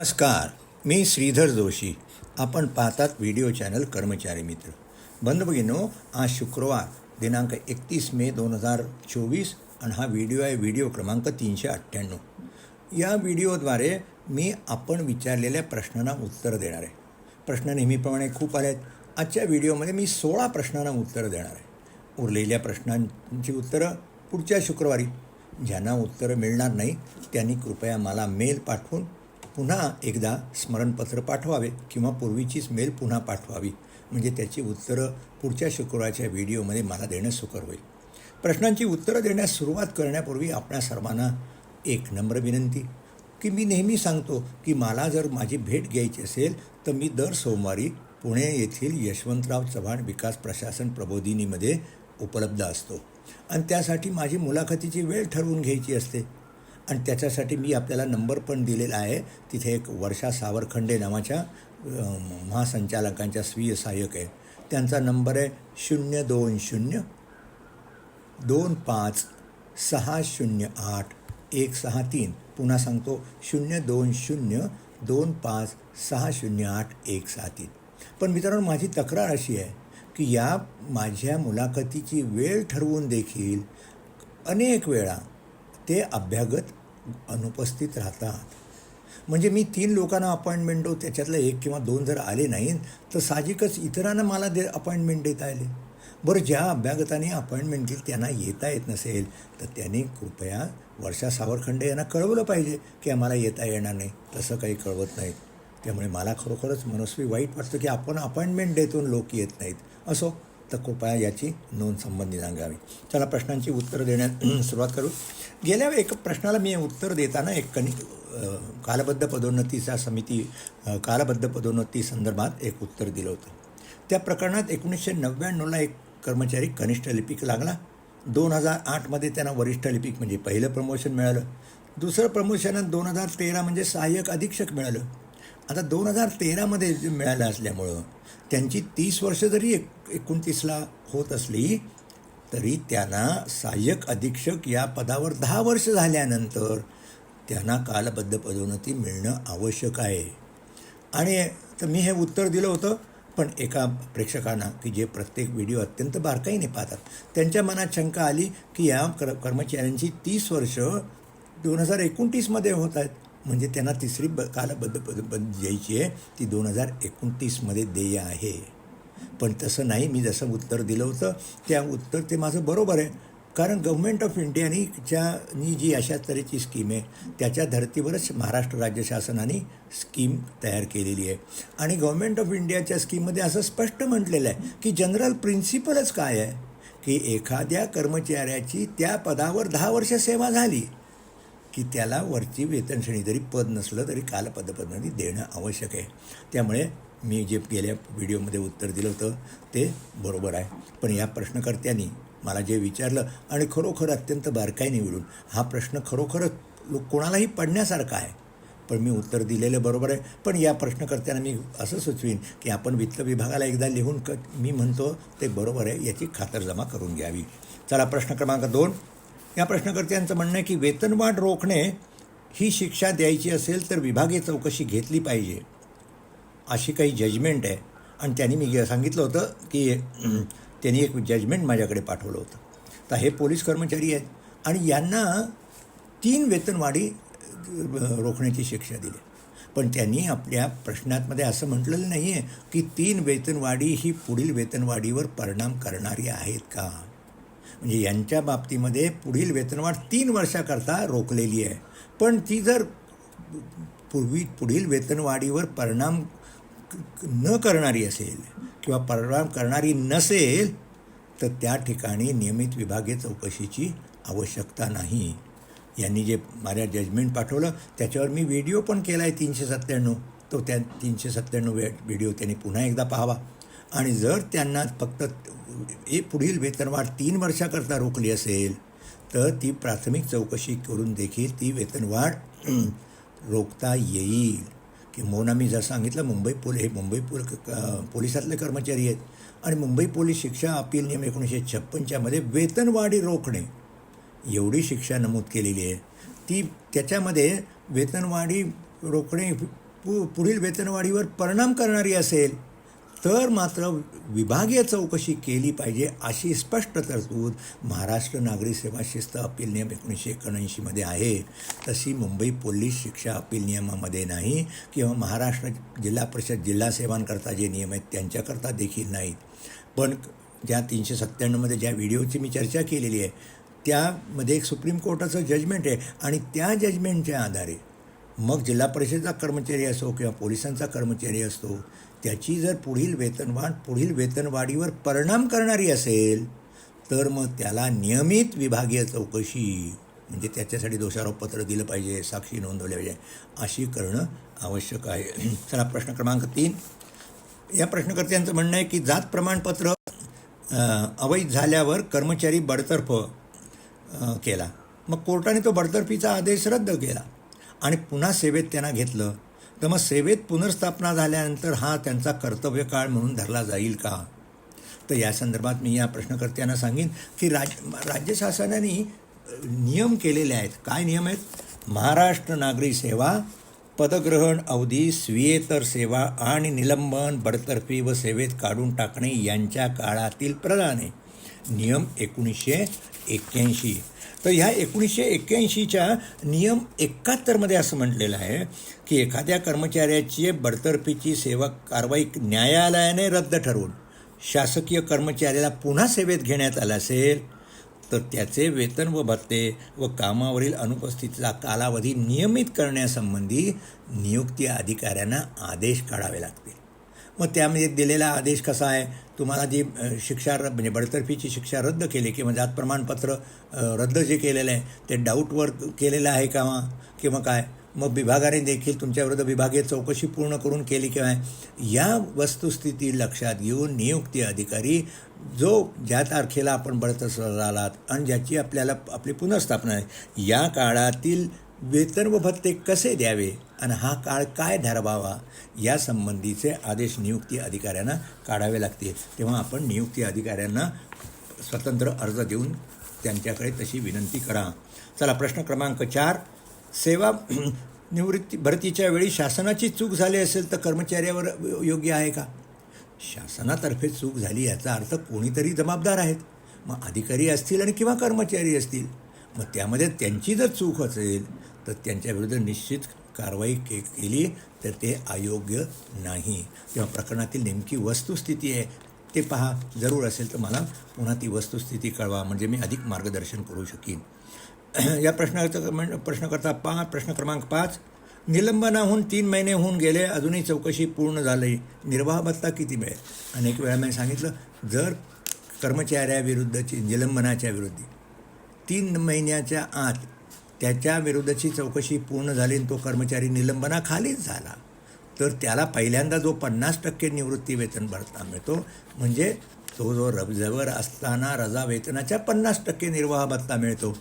नमस्कार मी श्रीधर जोशी. आपण पाहतात व्हिडिओ चॅनल कर्मचारी मित्र. बंधभगिनो आज शुक्रवार दिनांक एकतीस मे दोन हजार चोवीस आणि हा व्हिडिओ आहे व्हिडिओ क्रमांक तीनशे अठ्ठ्याण्णव. या व्हिडिओद्वारे मी आपण विचारलेल्या प्रश्नांना उत्तर देणार आहे. प्रश्न नेहमीप्रमाणे खूप आले आहेत आजच्या व्हिडिओमध्ये मी सोळा प्रश्नांना उत्तर देणार आहे. उरलेल्या प्रश्नांची उत्तरं पुढच्या शुक्रवारी. ज्यांना उत्तरं मिळणार नाही त्यांनी कृपया मला मेल पाठवून पुन्हा एकदा स्मरणपत्र पाठवावे किंवा पूर्वीचीच मेल पुन्हा पाठवावी म्हणजे त्याची उत्तरं पुढच्या शुक्रवारच्या व्हिडिओमध्ये मला देणं सुकर होईल. प्रश्नांची उत्तरं देण्यास सुरुवात करण्यापूर्वी आपल्या सर्वांना एक नम्र विनंती की मी नेहमी सांगतो की मला जर माझी भेट घ्यायची असेल तर मी दर सोमवारी पुणे येथील यशवंतराव चव्हाण विकास प्रशासन प्रबोधिनीमध्ये उपलब्ध असतो. आणि त्यासाठी माझी मुलाखतीची वेळ ठरवून घ्यायची असते. आणि त्याच्यासाठी मी आपल्याला नंबर पण दिलेला आहे. तिथे एक वर्षा सावरखंडे नावाच्या महासंचालकांच्या स्वीय सहाय्यक आहे. त्यांचा नंबर आहे शून्य दोन शून्य दोन पाच सहा शून्य आठ एक सहा तीन. पुन्हा सांगतो शून्य दोन शून्य दोन पाच सहा शून्य आठ एक सहा तीन. पण मित्रांनो माझी तक्रार अशी आहे की या माझ्या मुलाखतीची वेळ ठरवून देखील अनेक वेळा ते अभ्यागत अनुपस्थित राहतात. म्हणजे मी तीन लोकांना अपॉइंटमेंट देऊ त्याच्यातलं एक किंवा दोन जर आले नाही तर साहजिकच इतरांना मला दे अपॉइंटमेंट देता आले बरं ज्या अभ्यागताने अपॉइंटमेंट केली त्यांना येता येत नसेल तर त्यांनी कृपया वर्षा सावरखंडे यांना कळवलं पाहिजे की आम्हाला येता येणार नाही. तसं काही कळवत नाहीत. त्यामुळे मला खरोखरच मनस्वी वाईट वाटतं की आपण अपॉइंटमेंट देतून लोक येत नाहीत. असो. तर कृपया याची नोंद संबंधी सांगावी. चला प्रश्नांची उत्तरं देण्यास सुरुवात करू. गेल्या एक प्रश्नाला मी उत्तर देताना एक कनि कालबद्ध पदोन्नतीचा समिती कालबद्ध पदोन्नती संदर्भात एक उत्तर दिलं होतं. त्या प्रकरणात एकोणीसशे नव्याण्णवला एक कर्मचारी कनिष्ठ लिपिक लागला. दोन हजार आठमध्ये त्यांना वरिष्ठ लिपिक म्हणजे पहिलं प्रमोशन मिळालं. दुसरं प्रमोशन दोन हजार तेरा म्हणजे सहाय्यक अधीक्षक मिळालं. आता दोन हजार तेरामध्ये मिळालं असल्यामुळं त्यांची तीस वर्ष जरी एक एकोणतीसला होत असली तरी त्यांना सहाय्यक अधीक्षक या पदावर दहा वर्ष झाल्यानंतर त्यांना कालबद्ध पदोन्नती मिळणं आवश्यक आहे. आणि तर मी हे उत्तर दिलं होतं पण एका प्रेक्षकांना की जे प्रत्येक व्हिडिओ अत्यंत बारकाईने पाहतात त्यांच्या मनात शंका आली की या कर कर्मचाऱ्यांची तीस वर्ष दोन हजार एकोणतीसमध्ये होत आहेत. म्हणजे त्यांना तिसरी ब कालबद्ध पद द्यायची आहे. ती दोन हजार एकोणतीसमध्ये देय आहे. पण तसं नाही. मी जसं उत्तर दिलं होतं त्या उत्तर ते माझं बरोबर आहे. कारण गव्हर्मेंट ऑफ इंडियानीच्यानी जी अशा तऱ्हेची स्कीम आहे त्याच्या धर्तीवरच महाराष्ट्र राज्य शासनाने स्कीम तयार केलेली आहे. आणि गव्हर्मेंट ऑफ इंडियाच्या स्कीममध्ये असं स्पष्ट म्हटलेलं आहे की जनरल प्रिन्सिपलच काय आहे? की एखाद्या कर्मचाऱ्याची त्या पदावर दहा वर्ष सेवा झाली. की त्याला वरची वेतन श्रेणी जरी पद नसलं तरी कालपदपदमध्ये देणं आवश्यक आहे. त्यामुळे मी जे गेल्या व्हिडिओमध्ये उत्तर दिलं होतं ते बरोबर आहे. पण या प्रश्नकर्त्यांनी मला जे विचारलं आणि खरोखर अत्यंत बारकाईने मिळून हा प्रश्न खरोखरच लोक कोणालाही पडण्यासारखा आहे. पण मी उत्तर दिलेलं बरोबर आहे. पण या प्रश्नकर्त्यांना मी असं सुचवीन की आपण वित्त विभागाला एकदा लिहून क मी म्हणतो ते बरोबर आहे याची खातरजमा करून घ्यावी. चला प्रश्न क्रमांक दोन. या प्रश्नकर्त्यांचं म्हणणं आहे की वेतनवाढ रोखणे ही शिक्षा द्यायची असेल तर विभागीय चौकशी घेतली पाहिजे अशी काही जजमेंट आहे. आणि त्यांनी मी सांगितलं होतं की त्यांनी एक जजमेंट माझ्याकडे पाठवलं होतं. तर हे पोलीस कर्मचारी आहेत आणि यांना तीन वेतनवाढी रोखण्याची शिक्षा दिली. पण त्यांनी आपल्या प्रश्नातमध्ये असं म्हटलेलं नाही आहे की तीन वेतनवाढी ही पुढील वेतनवाढीवर परिणाम करणारी आहेत का? म्हणजे यांच्या बाबतीमध्ये पुढील वेतनवाढ तीन वर्षाकरता रोखलेली आहे. पण ती जर पूर्वी पुढील वेतनवाढीवर परिणाम न करणारी असेल किंवा परिणाम करणारी नसेल तर त्या ठिकाणी नियमित विभागीय चौकशीची आवश्यकता नाही. यांनी जे माझ्या जजमेंट पाठवलं त्याच्यावर मी व्हिडिओ पण केला आहे तीनशे सत्त्याण्णव. तो त्या तीनशे सत्त्याण्णव वे व्हिडिओ त्यांनी पुन्हा एकदा पाहावा. आणि जर त्यांना फक्त हे पुढील वेतनवाढ तीन वर्षाकरता रोखली असेल तर ती प्राथमिक चौकशी करून देखील ती वेतनवाढ रोखता येईल. की मोना मी जर सांगितलं मुंबई पोल हे मुंबई पोल क- पोलिसातले कर्मचारी आहेत. आणि मुंबई पोलीस शिक्षा अपील नियम एकोणीसशे छप्पनच्यामध्ये वेतनवाढी रोखणे एवढी शिक्षा नमूद केलेली आहे. ती त्याच्यामध्ये वेतनवाढी रोखणे पु पुढील वेतनवाढीवर परिणाम करणारी असेल. तर मात्र विभागीय चौकशी केली पाहिजे अशी स्पष्ट तरतूद महाराष्ट्र नागरी सेवा शिस्त अपील नियम एकोणीसशे एकोणऐंशीमध्ये आहे. तशी मुंबई पोलीस शिक्षा अपील नियमामध्ये नाही किंवा महाराष्ट्र जिल्हा परिषद जिल्हा सेवांकरता जे नियम आहेत त्यांच्याकरता देखील नाहीत. पण ज्या तीनशे सत्त्याण्णवमध्ये ज्या व्हिडिओची मी चर्चा केलेली आहे त्यामध्ये एक सुप्रीम कोर्टाचं जजमेंट आहे आणि त्या जजमेंटच्या आधारे मग जिल्हा परिषदेचा कर्मचारी असो किंवा पोलिसांचा कर्मचारी असतो त्याची जर पुढील वेतनवाढ पुढील वेतनवाढीवर परिणाम करणारी असेल तर मग त्याला नियमित विभागीय चौकशी म्हणजे त्याच्यासाठी दोषारोपपत्र दिलं पाहिजे साक्षी नोंदवल्या पाहिजे अशी करणं आवश्यक आहे. चला प्रश्न क्रमांक तीन. या प्रश्नकर्त्यांचं म्हणणं आहे की जात प्रमाणपत्र अवैध झाल्यावर कर्मचारी बडतर्फ केला. मग कोर्टाने तो बडतर्फीचा आदेश रद्द केला आणि पुन्हा सेवेत त्यांना घेतलं. तर मग सेवेत पुनर्स्थापना झाल्यानंतर हा त्यांचा कर्तव्य काळ म्हणून धरला जाईल का? तर या संदर्भात मी या प्रश्नकर्त्यांना सांगेन की राज राज्य शासनाने नियम केलेले आहेत. काय नियम आहेत? महाराष्ट्र नागरी सेवा पदग्रहण अवधी स्वीयेतर सेवा आणि निलंबन बडतर्फी व सेवेत काढून टाकणे यांच्या काळातील प्रधान आहे. नियम एकोणीसशे एक्क्याऐंशी. तर ह्या एकोणीसशे एक्क्याऐंशीच्या नियम एकाहत्तरमध्ये असं म्हटलेलं आहे की एखाद्या कर्मचाऱ्याची बडतर्फीची सेवा कारवाई न्यायालयाने रद्द ठरवून शासकीय कर्मचाऱ्याला पुन्हा सेवेत घेण्यात आलं असेल तर त्याचे वेतन व भत्ते व कामावरील अनुपस्थितीचा कालावधी नियमित करण्यासंबंधी नियुक्ती अधिकाऱ्यांना आदेश काढावे लागतील. मग त्यामध्ये दिलेला आदेश कसा आहे? तुम्हाला जी शिक्षा र- म्हणजे बडतर्फीची शिक्षा रद्द केली किंवा जात प्रमाणपत्र रद्द जे केलेलं आहे ते डाऊटवर केलेलं आहे का किंवा काय? मग विभागाने देखील तुमच्याविरुद्ध विभागीय चौकशी पूर्ण करून केली किंवा या वस्तुस्थिती लक्षात घेऊन नियुक्ती अधिकारी जो ज्या तारखेला आपण बळतस आलात आणि ज्याची आपल्याला आपली पुनर्स्थापना आहे या काळातील वेतन व भत्ते कसे द्यावे आणि हा काळ काय धरवावा यासंबंधीचे आदेश नियुक्ती अधिकाऱ्यांना काढावे लागतील. तेव्हा आपण नियुक्ती अधिकाऱ्यांना स्वतंत्र अर्ज देऊन त्यांच्याकडे तशी विनंती करा. चला प्रश्न क्रमांक चार. सेवा निवृत्ती भरतीच्या वेळी शासनाची चूक झाली असेल तर कर्मचाऱ्यावर योग्य आहे का? शासनातर्फे चूक झाली याचा अर्थ कोणीतरी जबाबदार आहेत. मग अधिकारी असतील आणि किंवा कर्मचारी असतील. मग त्यामध्ये त्यांची जर चूक असेल तर त्यांच्याविरुद्ध निश्चित कारवाई के केली तर ते अयोग्य नाही. तेव्हा प्रकरणातील नेमकी वस्तुस्थिती आहे ते पहा. जरूर असेल तर मला पुन्हा ती वस्तुस्थिती कळवा. म्हणजे मी अधिक मार्गदर्शन करू शकेन. या प्रश्नाचं म्हण प्रश्नकर्ता पा प्रश्न क्रमांक पाच. निलंबनाहून तीन महिने होऊन गेले अजूनही चौकशी पूर्ण झाली. निर्वाह भत्ता किती मिळेल? अनेक वेळा मी सांगितलं जर कर्मचाऱ्याविरुद्धची निलंबनाच्या विरुद्ध तीन महिन्याच्या आत त्याच्या विरोधाची चौकशी पूर्ण झाली आणि तो कर्मचारी निलंबनाखालीच झाला. तर त्याला पहिल्यांदा जो पन्नास टक्के निवृत्ती वेतन भरता मिळतो म्हणजे तो जो रजवर असताना रजा वेतनाच्या पन्नास टक्के निर्वाह भत्ता मिळतो.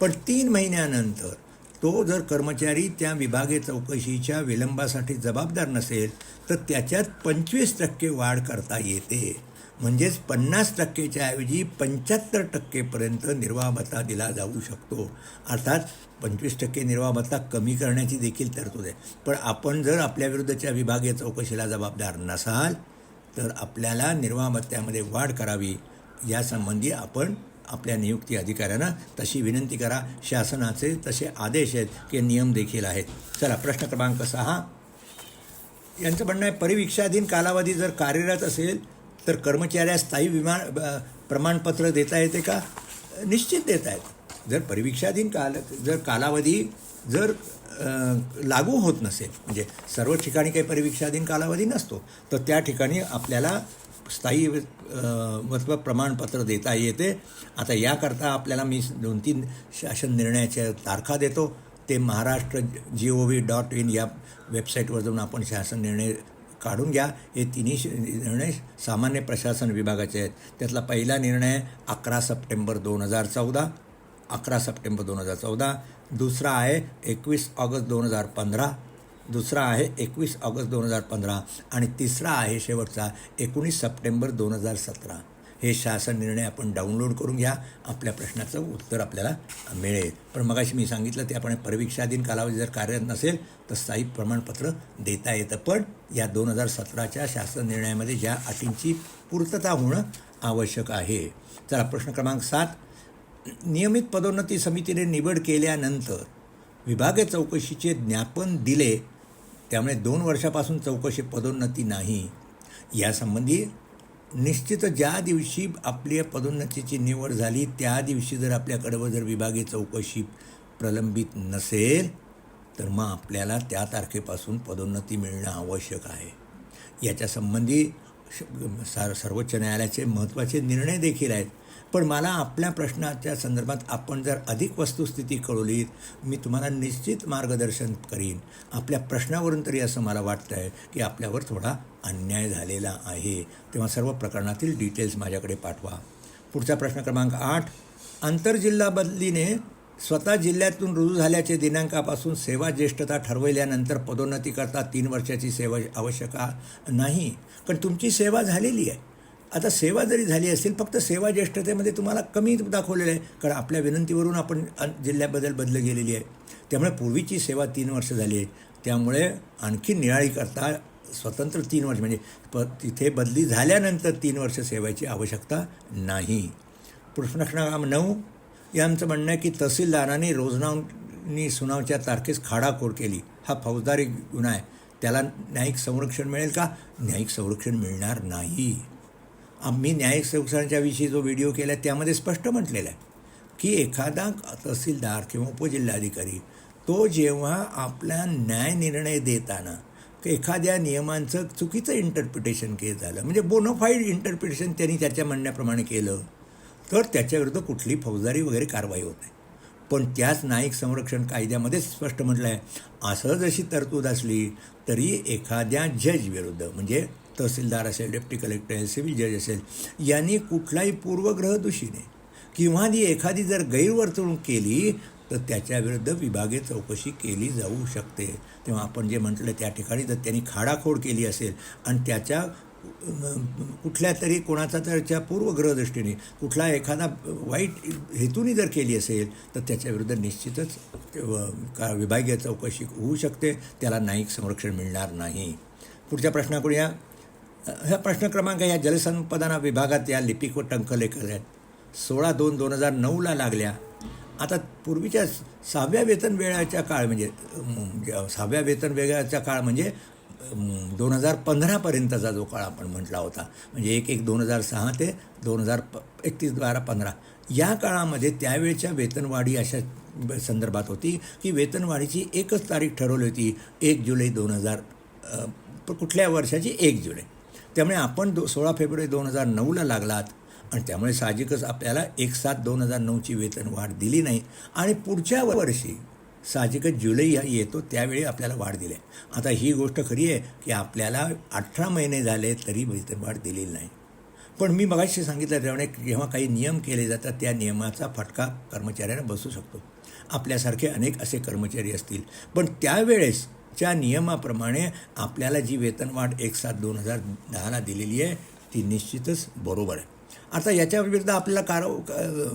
पण तीन महिन्यानंतर तो जर कर्मचारी त्या विभागीय चौकशीच्या विलंबासाठी जबाबदार नसेल तर त्याच्यात पंचवीस टक्के वाढ करता येते. म्हणजेच पन्नास टक्केच्या ऐवजी पंच्याहत्तर टक्केपर्यंत निर्वाह भत्ता दिला जाऊ शकतो. अर्थात पंचवीस टक्के निर्वाह भत्ता कमी करण्याची देखील तरतूद आहे. पण आपण जर आपल्या विरुद्धच्या विभागीय चौकशीला जबाबदार नसाल तर आपल्याला निर्वाह भत्त्यामध्ये वाढ करावी. यासंबंधी आपण आपल्या नियुक्ती अधिकाऱ्यांना तशी विनंती करा. शासनाचे तसे आदेश आहेत की नियम देखील आहेत. चला प्रश्न क्रमांक सहा. यांचं म्हणणं आहे परिवीक्षाधीन कालावधी जर कार्यरत असेल तर कर्मचाऱ्यास स्थायी विमा प्रमाणपत्र देता येते का? निश्चित देता येतं. जर परीक्षाधीन काल जर कालावधी जर लागू होत नसेल म्हणजे सर्व ठिकाणी काही परीक्षाधीन कालावधी नसतो तर त्या ठिकाणी आपल्याला स्थायी मतलब प्रमाणपत्र देता येते. आता याकरता आपल्याला मी दोन तीन शासन निर्णयाच्या तारखा देतो. ते Maharashtra G O V dot in या वेबसाईटवर जाऊन आपण शासन निर्णय काढून घ्या. हे तिन्ही निर्णय सामान्य प्रशासन विभागाचे आहेत. त्यातला पहिला निर्णय अकरा सप्टेंबर दोन हजार चौदा. अकरा सप्टेंबर दोन हजार चौदा. दुसरा आहे एकवीस ऑगस्ट दोन हजार पंधरा. दुसरा आहे एकवीस ऑगस्ट दोन हजार पंधरा. आणि तिसरा आहे शेवटचा एकोणीस सप्टेंबर दोन हजार सतरा. हे शासन निर्णय आपण डाउनलोड करून घ्या. आपल्या प्रश्नाचं उत्तर आपल्याला मिळेल. पण मगाशी मी सांगितलं ते आपण परीक्षाधीन कालावधी जर कार्यरत नसेल तर स्थायी प्रमाणपत्र देता येतं. पण या दोन हजार सतराच्या शासन निर्णयामध्ये ज्या अटींची पूर्तता होणं आवश्यक आहे. चला प्रश्न क्रमांक सात. नियमित पदोन्नती समितीने निवड केल्यानंतर विभागीय चौकशीचे ज्ञापन दिले. त्यामुळे दोन वर्षापासून चौकशी पदोन्नती नाही. यासंबंधी निश्चित ज्या दिवशी आपल्या पदोन्नतीची निवड झाली त्या दिवशी जर आपल्याकडं जर विभागीय चौकशी प्रलंबित नसेल तर मग आपल्याला त्या तारखेपासून पदोन्नती मिळणं आवश्यक आहे. याच्या संबंधी श- सार सर्वोच्च न्यायालयाचे महत्त्वाचे निर्णय देखील आहेत. पण मला आपल्या प्रश्नाच्या संदर्भात आपण जर अधिक वस्तुस्थिती कळवली मी तुम्हाला निश्चित मार्गदर्शन करीन. आपल्या प्रश्नावरून तरी असं मला वाटतं आहे की आपल्यावर थोडा अन्याय झालेला आहे. तेव्हा सर्व प्रकरणातील डिटेल्स माझ्याकडे पाठवा. पुढचा प्रश्न क्रमांक आठ. आंतरजिल्हा बदलीने स्वतः जिल्ह्यातून रुजू झाल्याचे दिनांकापासून सेवा ज्येष्ठता ठरवल्यानंतर पदोन्नतीकरता तीन वर्षाची सेवा आवश्यक नाही. पण तुमची सेवा झालेली आहे. आता सेवा जरी झाली असेल फक्त सेवा ज्येष्ठतेमध्ये तुम्हाला कमी दाखवलेलं आहे. कारण आपल्या विनंतीवरून आपण जिल्ह्याबद्दल बदल गेलेली आहे. त्यामुळे पूर्वीची सेवा तीन वर्ष झाली आहे. त्यामुळे आणखी निराळी करता स्वतंत्र तीन वर्ष म्हणजे प तिथे बदली झाल्यानंतर तीन वर्ष सेवेची आवश्यकता नाही. प्रश्न क्रमांक नऊ यांचं म्हणणं आहे की तहसीलदाराने रोजनावनी सुनावच्या तारखेस खाडाखोड केली. हा फौजदारी गुन्हा आहे. त्याला न्यायिक संरक्षण मिळेल का? न्यायिक संरक्षण मिळणार नाही. आम्ही न्यायिक संरक्षणाच्याविषयी जो व्हिडिओ केला आहे त्यामध्ये स्पष्ट म्हटलेलं आहे की एखादा तहसीलदार किंवा उपजिल्हाधिकारी तो जेव्हा आपला न्याय निर्णय देताना एखाद्या नियमांचं चुकीचं इंटरप्रिटेशन केलं झालं म्हणजे बोनोफाईड इंटरप्रिटेशन त्यांनी त्याच्या म्हणण्याप्रमाणे केलं तर त्याच्याविरुद्ध कुठली फौजदारी वगैरे कारवाई होत नाही. पण त्याच नाईक संरक्षण कायद्यामध्ये स्पष्ट म्हटलं आहे असं जशी तरतूद असली तरी एखाद्या जज विरुद्ध म्हणजे तहसीलदार असेल डेप्टी कलेक्टर असेल सिव्हिल जज असेल यांनी कुठलाही पूर्वग्रह दूषीने किंवा ती एखादी जर गैरवर्तणूक केली तर त्याच्याविरुद्ध विभागीय चौकशी केली जाऊ शकते. तेव्हा आपण जे म्हटलं त्या ठिकाणी जर त्यांनी खाडाखोड केली असेल आणि त्याच्या कुठल्या तरी कोणाचा तर पूर्वग्रह दृष्टीने कुठला एखादा वाईट हेतूने जर केली असेल तर त्याच्याविरुद्ध निश्चितच का विभागीय चौकशी होऊ शकते. त्याला न्यायिक संरक्षण मिळणार नाही. पुढच्या प्रश्नाकडे या. ह्या प्रश्न क्रमांक या जलसंपदा विभागात या लिपिक व टंकलेखक आहेत सोळा दोन दोन हजार नऊला लागल्या. आता पूर्वीच्या सहाव्या वेतन वेळाच्या काळ म्हणजे ज्या सहाव्या वेतन वेळाचा काळ म्हणजे दोन हजार पंधरापर्यंतचा जो काळ आपण म्हटला होता. म्हणजे एक एक दोन हजार सहा ते दोन हजार प एकतीस बारा पंधरा. या काळामध्ये त्यावेळच्या वेतनवाढी अशा संदर्भात होती की वेतनवाढीची एकच तारीख ठरवली होती. एक जुलै दोन हजार कुठल्या वर्षाची? एक जुलै. त्यामुळे आपण दो सोळा फेब्रुवारी दोन हजार नऊला लागलात. आणि त्यामुळे साहजिकच आपल्याला एक सात दोन हजार नऊची वेतन वाढ दिली नाही. आणि पुढच्या वर्षी साहजिकच जुलै या येतो त्यावेळी आपल्याला वाढ दिली आहे. आता ही गोष्ट खरी आहे की आपल्याला अठरा महिने झाले तरी वेतनवाढ दिलेली नाही. पण मी मगाशी सांगितल्याप्रमाणे जेव्हा काही नियम केले जातात त्या नियमाचा फटका कर्मचाऱ्यांना बसू शकतो. आपल्यासारखे अनेक असे कर्मचारी असतील. पण त्यावेळेस च्या नियमाप्रमाणे आपल्याला जी वेतनवाढ एक सात दोन हजार दहाला दिलेली आहे ती निश्चितच बरोबर आहे. आता याच्या विरुद्ध आपल्याला कार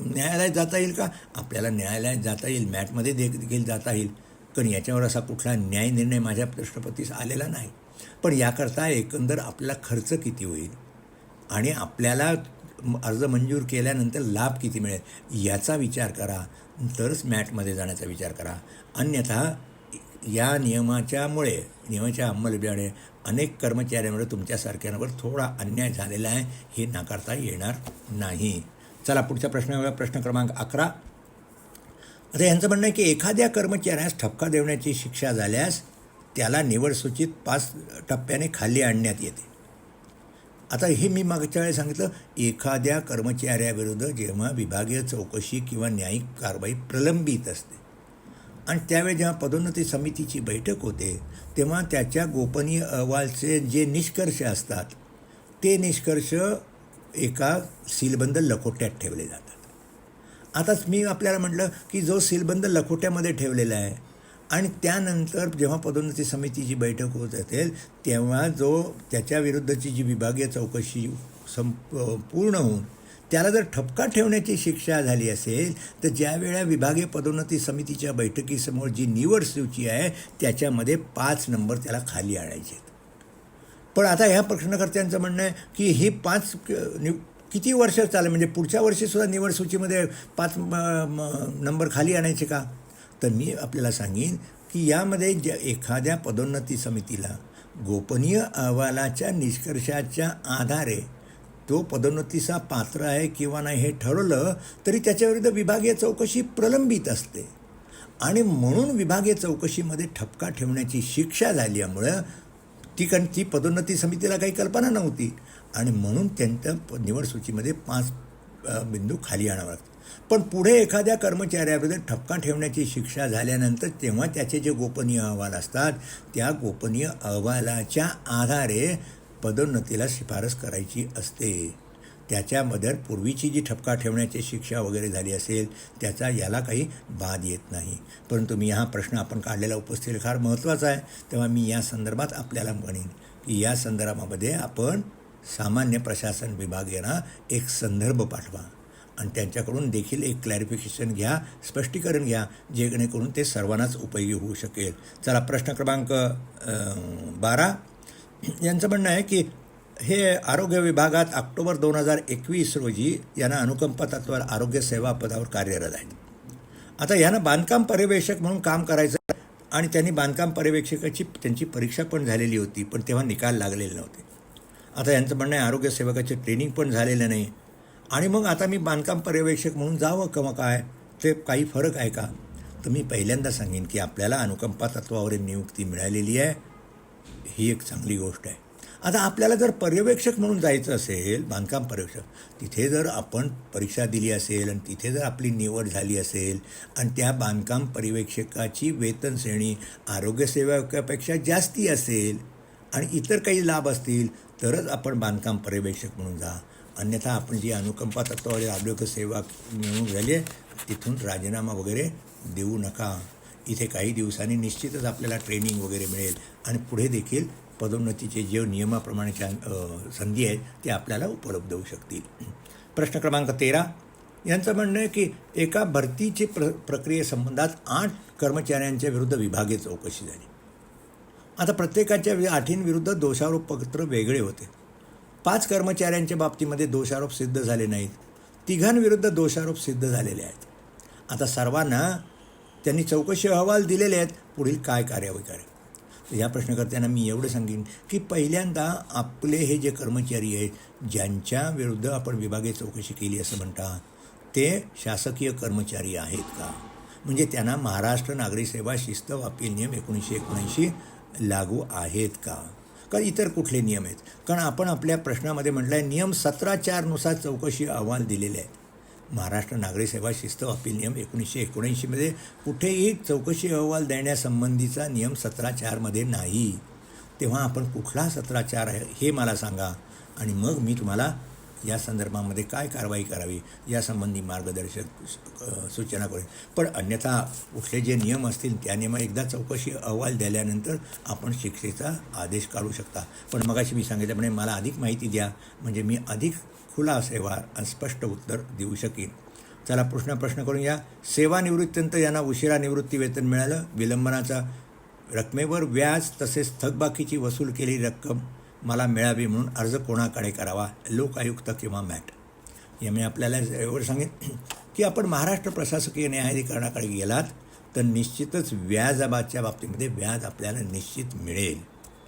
न्यायालयात जाता येईल का? आपल्याला न्यायालयात जाता येईल मॅटमध्ये देखील जाता येईल. कारण याच्यावर असा कुठला न्याय निर्णय माझ्या राष्ट्रपतीस आलेला नाही. पण याकरता एकंदर आपला खर्च किती होईल? आणि आपल्याला अर्ज मंजूर केल्यानंतर लाभ किती मिळेल? याचा विचार करा. तरच मॅटमध्ये जाण्याचा विचार करा. अन्यथा या नियमाच्यामुळे नियमाच्या अंमलबजावणी अनेक कर्मचाऱ्यांमुळे तुमच्यासारख्यांवर थोडा अन्याय झालेला आहे हे नाकारता येणार नाही. चला पुढचा प्रश्न प्रश्न क्रमांक अकरा. आता यांचं म्हणणं आहे की एखाद्या कर्मचाऱ्यास ठपका देण्याची शिक्षा झाल्यास त्याला निवड सूचित पाच टप्प्याने खाली आणण्यात येते. आता हे मी मागच्या वेळेस सांगितलं एखाद्या कर्मचाऱ्याविरुद्ध जेव्हा विभागीय चौकशी किंवा न्यायिक कारवाई प्रलंबित असते आणि त्यावेळी जेव्हा पदोन्नती समितीची बैठक होते तेव्हा त्याच्या गोपनीय अहवालचे जे निष्कर्ष असतात ते निष्कर्ष एका सीलबंद लखोट्यात ठेवले जातात. आताच मी आपल्याला म्हटलं की जो सीलबंद लखोट्यामध्ये ठेवलेला आहे आणि त्यानंतर जेव्हा पदोन्नती समितीची बैठक होत असेल तेव्हा जो त्याच्याविरुद्धची जी विभागीय चौकशी संप पूर्ण होऊन त्याला जर ठपका ठेवण्याची शिक्षा झाली असेल तर ज्या वेळा विभागीय पदोन्नती समितीच्या बैठकीसमोर जी निवड सूची आहे त्याच्यामध्ये पाच नंबर त्याला खाली आणायचे पण आता ह्या प्रश्नकर्त्यांचं म्हणणं आहे की हे पाच नि किती वर्ष चालेल? म्हणजे पुढच्या वर्षीसुद्धा निवड सूचीमध्ये पाच नंबर खाली आणायचे का? तर मी आपल्याला सांगेन की यामध्ये ज्या एखाद्या पदोन्नती समितीला गोपनीय अहवालाच्या निष्कर्षाच्या आधारे तो पदोन्नतीचा पात्र आहे किंवा नाही हे ठरवलं तरी त्याच्याविरुद्ध विभागीय चौकशी प्रलंबित असते. आणि म्हणून विभागीय चौकशीमध्ये ठपका ठेवण्याची शिक्षा झाल्यामुळं ती कारण ती पदोन्नती समितीला काही कल्पना नव्हती. आणि म्हणून त्यांच्या प- निवड सूचीमध्ये पाच बिंदू खाली आणावं लागतात. पण पुढे एखाद्या कर्मचाऱ्याबद्दल ठपका ठेवण्याची शिक्षा झाल्यानंतर तेव्हा त्याचे जे गोपनीय अहवाल असतात त्या गोपनीय अहवालाच्या आधारे पदोन्नतीला शिफारस करायची असते. त्याच्यामध्ये पूर्वीची जी ठपका ठेवण्याची शिक्षा वगैरे झाली असेल त्याचा याला काही बाद येत नाही. परंतु मी हा प्रश्न आपण काढलेला उपस्थित फार महत्त्वाचा आहे तेव्हा मी या संदर्भात आपल्याला म्हणेन की या संदर्भामध्ये आपण सामान्य प्रशासन विभाग यांना एक संदर्भ पाठवा आणि त्यांच्याकडून देखील एक क्लॅरिफिकेशन घ्या स्पष्टीकरण घ्या जेणेकरून ते सर्वांनाच उपयोगी होऊ शकेल. चला प्रश्न क्रमांक बारा. यांचं म्हणणं आहे की हे आरोग्य विभागात ऑक्टोबर दोन हजार एकवीस रोजी यांना अनुकंपा तत्वावर आरोग्य सेवा पदावर कार्यरत आहेत. आता यांना बांधकाम पर्यवेक्षक म्हणून काम करायचं आणि त्यांनी बांधकाम पर्यवेक्षकाची त्यांची परीक्षा पण झालेली होती पण तेव्हा निकाल लागलेले नव्हते. आता यांचं म्हणणं आहे आरोग्य सेवकाचे ट्रेनिंग पण झालेलं नाही. आणि मग आता मी बांधकाम पर्यवेक्षक म्हणून जावं का मग काय? ते काही फरक आहे का? तर मी पहिल्यांदा सांगेन की आपल्याला अनुकंपा तत्वावरील नियुक्ती मिळालेली आहे. ही एक चांगली गोष्ट आहे. आता आपल्याला जर पर्यवेक्षक म्हणून जायचं असेल बांधकाम पर्यवेक्षक तिथे जर आपण परीक्षा दिली असेल आणि तिथे जर आपली निवड झाली असेल आणि त्या बांधकाम पर्यवेक्षकाची वेतन श्रेणी आरोग्यसेवकापेक्षा जास्ती असेल आणि इतर काही लाभ असतील तरच आपण बांधकाम पर्यवेक्षक म्हणून जा. अन्यथा आपण जी अनुकंपा तत्वावर आरोग्यसेवा मिळून झाली आहे तिथून राजीनामा वगैरे देऊ नका. इथे काही दिवसांनी निश्चितच आपल्याला ट्रेनिंग वगैरे मिळेल. आणि पुढे देखील पदोन्नतीचे जे नियमाप्रमाणेच्या संधी आहेत ते आपल्याला उपलब्ध होऊ शकतील. प्रश्न क्रमांक तेरा. यांचं म्हणणं आहे की एका भरतीची प्र प्रक्रियेसंबंधात आठ कर्मचाऱ्यांच्या विरुद्ध विभागीय चौकशी झाली. आता प्रत्येकाच्या आठींविरुद्ध दोषारोप पत्र वेगळे होते. पाच कर्मचाऱ्यांच्या बाबतीमध्ये दोषारोप सिद्ध झाले नाहीत. तिघांविरुद्ध दोषारोप सिद्ध झालेले आहेत. आता सर्वांना त्यांनी चौकशी अहवाल दिलेले आहेत पुढील काय कार्यवाही करेल? तर या प्रश्नकर्त्यांना मी एवढं सांगेन की पहिल्यांदा आपले हे जे कर्मचारी आहेत ज्यांच्या विरुद्ध आपण विभागीय चौकशी केली असं म्हणता ते शासकीय कर्मचारी आहेत का? म्हणजे त्यांना महाराष्ट्र नागरी सेवा शिस्त वापील नियम एकोणीसशे एकोणऐंशी लागू आहेत का? का इतर कुठले नियम आहेत? कारण आपण आपल्या प्रश्नामध्ये म्हटलं आहे नियम सतरा चारनुसार चौकशी अहवाल दिलेले आहेत. महाराष्ट्र नागरी सेवा शिस्त व अपील नियम एकोणीसशे एकोणऐंशीमध्ये कुठेही चौकशी अहवाल देण्यासंबंधीचा नियम सतरा चारमध्ये नाही. तेव्हा आपण कुठला सतरा चार आहे हे मला सांगा. आणि मग मी तुम्हाला या संदर्भामध्ये काय कारवाई करावी यासंबंधी मार्गदर्शक सूचना करेन. पण अन्यथा कुठले जे नियम असतील त्या नियम एकदा चौकशी अहवाल दिल्यानंतर आपण शिक्षेचा आदेश काढू शकता. पण मगाशी मी सांगितल्याप्रमाणे मला अधिक माहिती द्या. म्हणजे मी अधिक खुला सेवा आणि स्पष्ट उत्तर देऊ शकेन. चला प्रश्न प्रश्न करून या सेवानिवृत्तीनंतर यांना उशिरा निवृत्ती वेतन मिळालं. विलंबनाचा रकमेवर व्याज तसेच थकबाकीची वसूल केलेली रक्कम मला मिळावी म्हणून अर्ज कोणाकडे करावा? लोकायुक्त किंवा मॅट? यामुळे आपल्याला एवढं सांगेन की आपण महाराष्ट्र प्रशासकीय न्यायाधिकरणाकडे गेलात तर निश्चितच व्याजाबाच्या बाबतीमध्ये व्याज आपल्याला निश्चित मिळेल.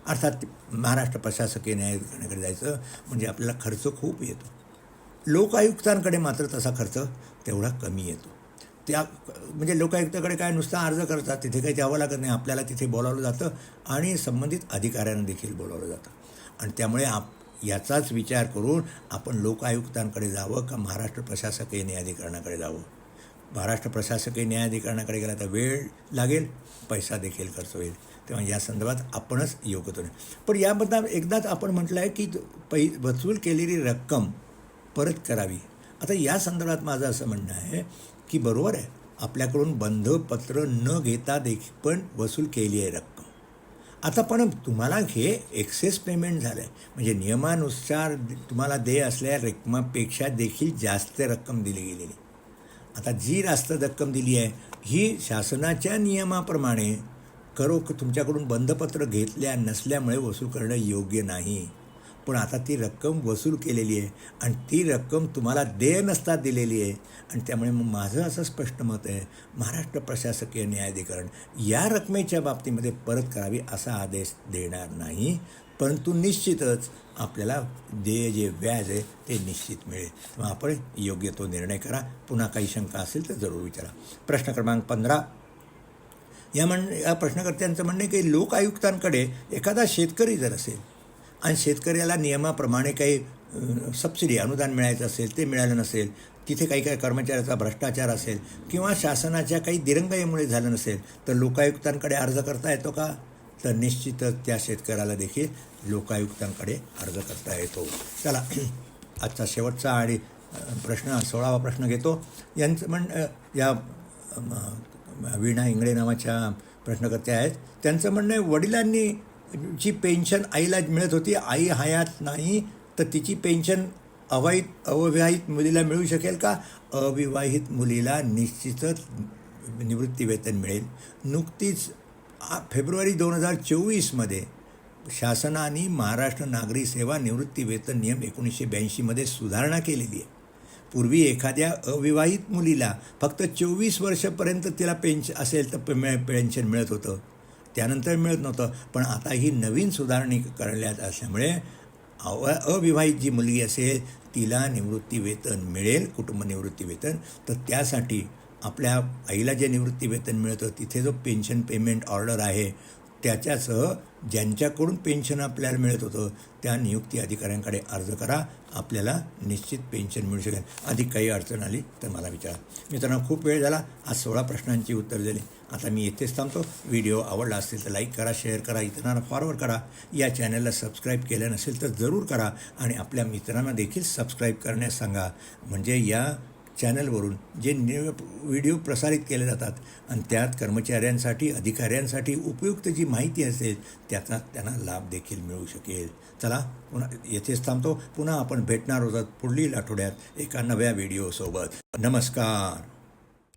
अर्थात महाराष्ट्र प्रशासकीय न्यायाधिकरणाकडे जायचं म्हणजे आपल्याला खर्च खूप येतो. लोकायुक्तांकडे मात्र तसा खर्च तेवढा कमी येतो. त्या म्हणजे लोकायुक्ताकडे काय नुसता अर्ज करतात तिथे काही द्यावं लागत नाही आपल्याला तिथे बोलावलं जातं आणि संबंधित अधिकाऱ्यांना देखील बोलावलं जातं. आणि त्यामुळे आप याचाच विचार करून आपण लोकायुक्तांकडे जावं का महाराष्ट्र प्रशासकीय न्यायाधिकरणाकडे जावं? महाराष्ट्र प्रशासकीय न्यायाधिकरणाकडे गेला तर वेळ लागेल पैसा देखील खर्च होईल. तेव्हा या संदर्भात आपणच योग्य नाही पण याबद्दल एकदाच आपण म्हटलं आहे की पै वसूल केलेली रक्कम परत करावी. आता या संदर्भात माझं असं म्हणणं आहे की बरोबर आहे. आपल्याकडून बंधपत्र न घेता देखील पण वसूल केली आहे रक्कम. आता पण तुम्हाला हे एक्सेस पेमेंट झालं आहे म्हणजे नियमानुसार तुम्हाला देय असलेल्या रकमापेक्षा देखील जास्त रक्कम दिली गेलेली. आता जी जास्त रक्कम दिली आहे ही शासनाच्या नियमाप्रमाणे करो तुमच्याकडून बंधपत्र घेतल्या नसल्यामुळे वसूल करणं योग्य नाही. पण आता ती रक्कम वसूल केलेली आहे आणि ती रक्कम तुम्हाला देय नसता दिलेली आहे. आणि त्यामुळे मग माझं असं स्पष्ट मत आहे महाराष्ट्र प्रशासकीय न्यायाधिकरण या रकमेच्या बाबतीमध्ये परत करावी असा आदेश देणार नाही. परंतु निश्चितच आपल्याला देय जे व्याज आहे ते निश्चित मिळेल. तेव्हा आपण योग्य तो निर्णय करा. पुन्हा काही शंका असेल तर जरूर विचारा. प्रश्न क्रमांक पंधरा. या म्हण या प्रश्नकर्त्यांचं म्हणणं आहे की लोक आयुक्तांकडे एखादा शेतकरी जर असेल आणि शेतकऱ्याला नियमाप्रमाणे काही सबसिडी अनुदान मिळायचं असेल ते मिळालं नसेल तिथे काही काही कर्मचाऱ्याचा भ्रष्टाचार असेल किंवा शासनाच्या काही दिरंगाईमुळे झालं नसेल तर लोकायुक्तांकडे अर्ज करता येतो का? तर निश्चितच त्या शेतकऱ्याला देखील लोकायुक्तांकडे अर्ज करता येतो. चला आजचा शेवटचा आणि प्रश्न सोळावा प्रश्न घेतो. यांचं म्हण या वीणा इंगळे नावाच्या प्रश्नकर्त्या आहेत. त्यांचं म्हणणं आहे वडिलांनी जी पेन्शन आईला मिळत होती आई हयात नाही तर तिची पेन्शन अवाहित अविवाहित मुलीला मिळू शकेल का? अविवाहित मुलीला निश्चितच निवृत्तीवेतन मिळेल. नुकतीच फेब्रुवारी दोन हजार चोवीसमध्ये शासनाने महाराष्ट्र नागरी सेवा निवृत्ती वेतन नियम एकोणीसशे ब्याऐंशीमध्ये सुधारणा केलेली आहे. पूर्वी एखाद्या अविवाहित मुलीला फक्त चोवीस वर्षापर्यंत तिला पेन्शन असेल तर पे- पेन्शन मिळत होतं. त्यानंतर मिळत नव्हतं. पण आता ही नवीन सुधारणी करण्यात असल्यामुळे अव अविवाहित जी मुलगी असेल तिला निवृत्ती वेतन मिळेल कुटुंब निवृत्ती वेतन. तर त्यासाठी आपल्या आईला जे निवृत्ती वेतन मिळतं तिथे जो पेन्शन पेमेंट ऑर्डर आहे त्याच्यासह ज्यांच्याकडून पेन्शन आपल्याला मिळत होतं त्या नियुक्ती अधिकाऱ्यांकडे अर्ज करा. आपल्याला निश्चित पेन्शन मिळू शकेल. अधिक काही अडचण आली तर मला विचारा. मित्रांनो खूप वेळ झाला. आज सोळा प्रश्नांची उत्तर दिली. आता मी येथेच थांबतो. व्हिडिओ आवडला असेल तर लाईक करा शेअर करा इतरांना फॉरवर्ड करा. या चॅनलला सबस्क्राईब केलं नसेल तर जरूर करा आणि आपल्या मित्रांना देखील सबस्क्राईब करण्यास सांगा. म्हणजे या चॅनलवरून जे नि व्हिडिओ प्रसारित केले जातात आणि त्यात कर्मचाऱ्यांसाठी अधिकाऱ्यांसाठी उपयुक्त जी माहिती असेल त्याचा त्यांना लाभ देखील मिळू शकेल. चला पुन्हा येथेच थांबतो. पुन्हा आपण भेटणार होतात पुढील आठवड्यात एका नव्या व्हिडिओसोबत. नमस्कार!